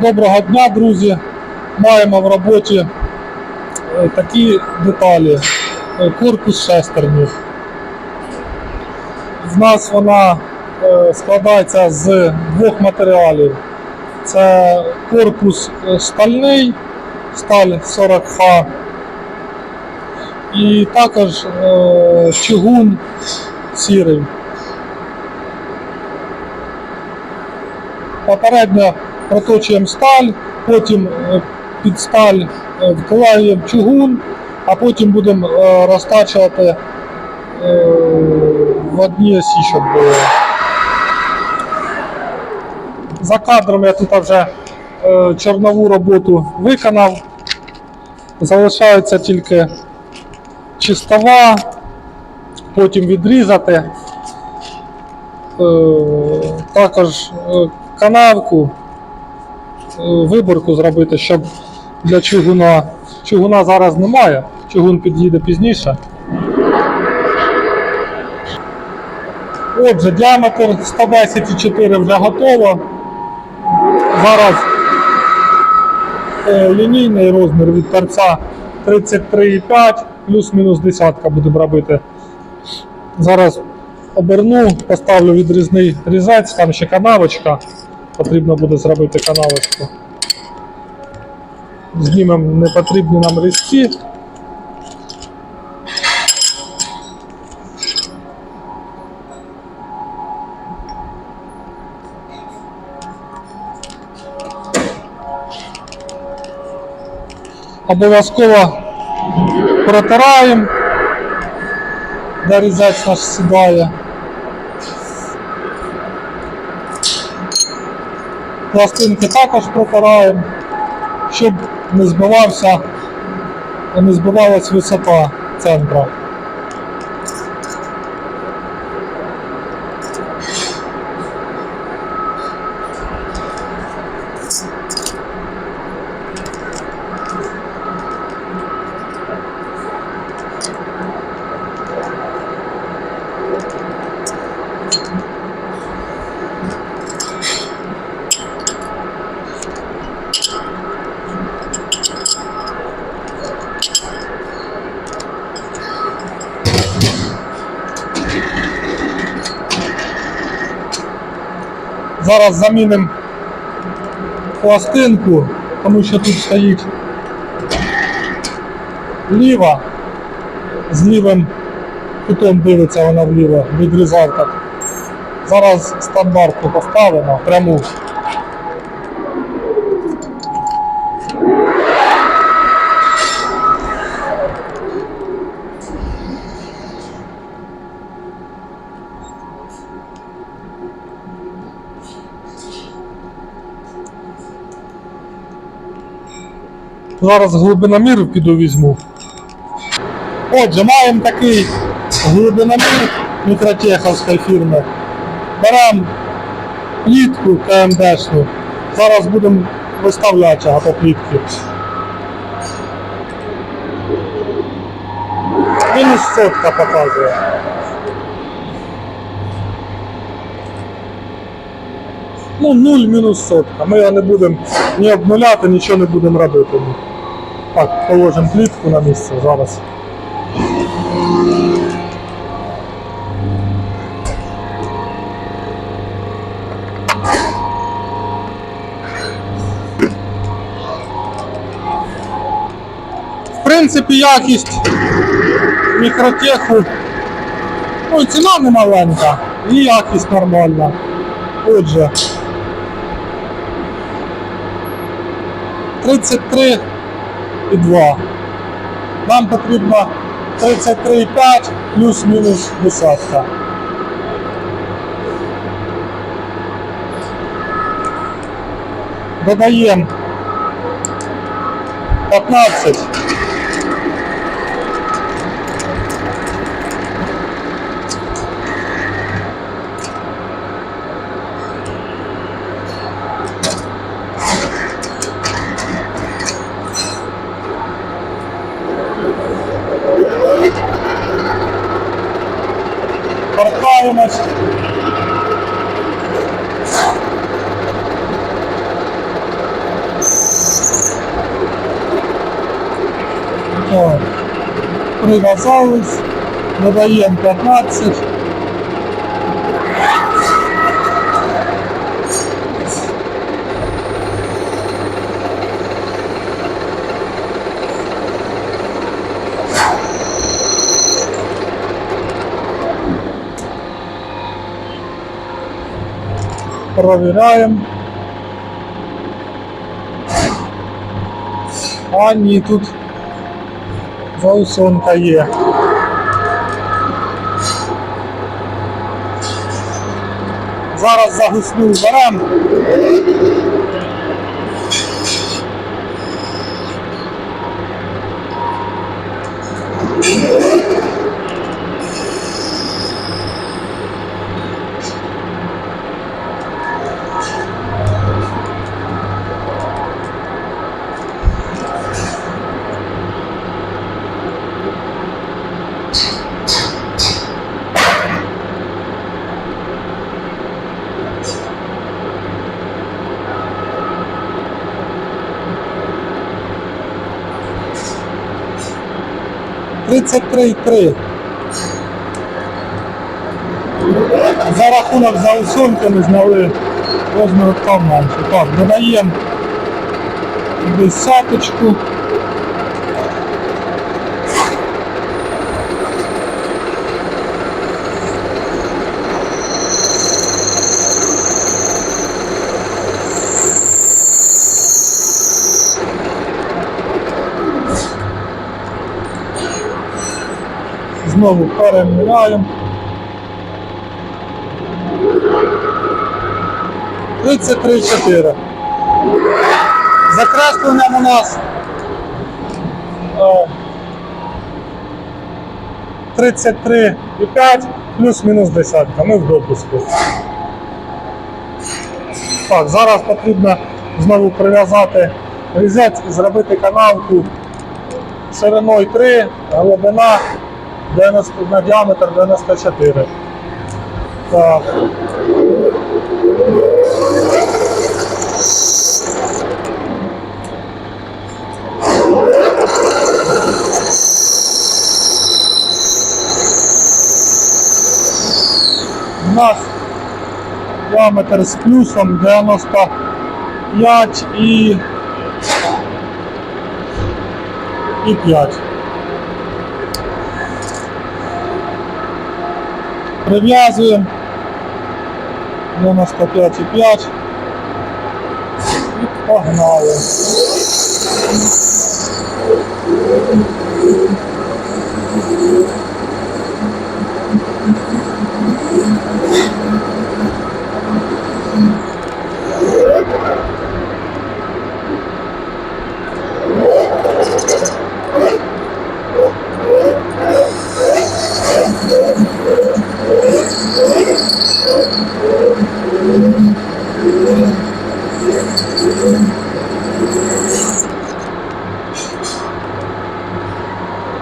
Доброго дня, друзі! Маємо в роботі е, такі деталі. Е, Корпус шестернів. В нас вона е, складається з двох матеріалів. Це корпус стальний, сталь 40Х, і також чугун сірий. Попередньо проточуємо сталь, потім е, під сталь е, вкладаємо чугун, а потім будемо е, розтачувати в одній осі, щоб було. За кадром я тут вже чорнову роботу виконав. Залишається тільки чистова, потім відрізати. Також канавку, виборку зробити, щоб для чугуна. Чугуна зараз немає, чугун під'їде пізніше. Отже, діаметр 110,4 вже готово. Зараз е, лінійний розмір від торця 33,5 плюс-мінус десятка будемо робити. Зараз оберну, поставлю відрізний різець, там ще канавочка. Потрібно буде зробити канавочку. Знімемо непотрібні нам різці. Обов'язково протираємо, де різець наш сідає. Пластинки також протираємо, щоб не збивався, не збивалась висота центра. Зараз замінимо пластинку, тому що тут стоїть ліва, з лівим кутом дивиться вона вліво, відрізав так. Зараз стандартну поставимо пряму. Зараз глибиномір піду візьму. Отже, маємо такий глибиномір мікротеховської фірми. Беремо плітку КМДшну. Зараз будемо виставляти його плітки. Мінус сотка показує. Ну, 0 мінус сотка. Ми його не будемо ні обнуляти, нічого не будемо робити. Так, положимо плітку на місце зараз. В принципі, якість мікротеху. Ну, і ціна не маленька, і якість нормальна. Отже. 33 і 2. Нам потрібно 33,5 плюс-мінус десятка. Додаємо 15. справимось. О, привязалась, выдаем 15. Проверяем. А ні, тут заусонка є. Зараз загусню баран. Yeah. 33,3. За рахунок за усунками зняли розмір там. Так, додаємо десяточку. Знову переміряємо. 33,4. Закресленням у нас е, 33,5 плюс-мінус десятка. Ми в допуску. Так, зараз потрібно знову прив'язати різець і зробити канавку шириною 3, глибина 90, на діаметр 94. Так. У нас діаметр з плюсом 95 і, і 5. Прив'язуємо 95,5 і погнали.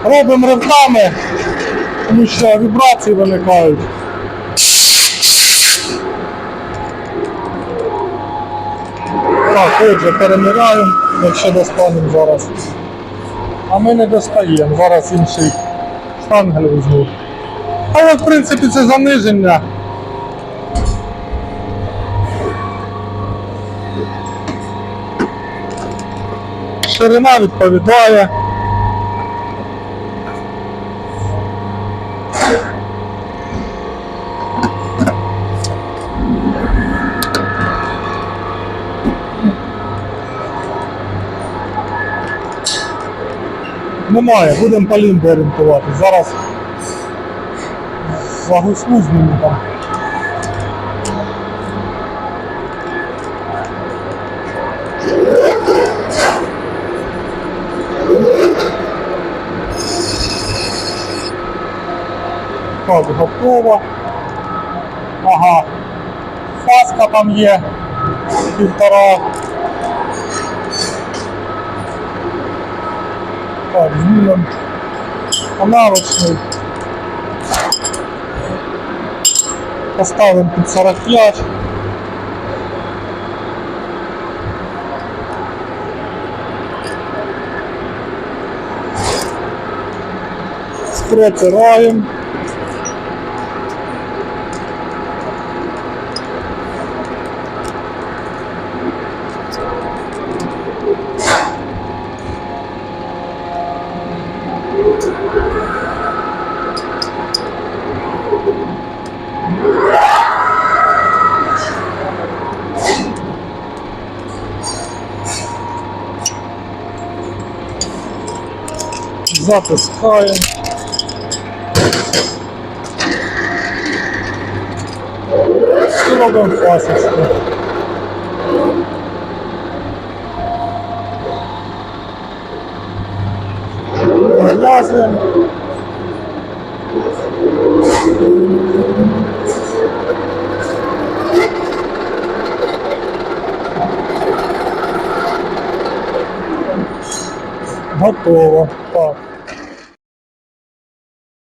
Робимо ривками, тому що вібрації виникають. Так, отже, переміряємо, якщо достанемо зараз. А ми не достаємо, зараз інший штангель візьму. Але в принципі це заниження. Ширина відповідає. Немає, будемо по лінбу орієнтувати. Зараз загуслу зніму там. Так, готово. Ага. Фаска там є. Півтора. Так, знімемо канавочний. Поставимо під 45. Протираємо. Затискаємо. І робимо фасочку. Зав'язуємо. Готово. Так.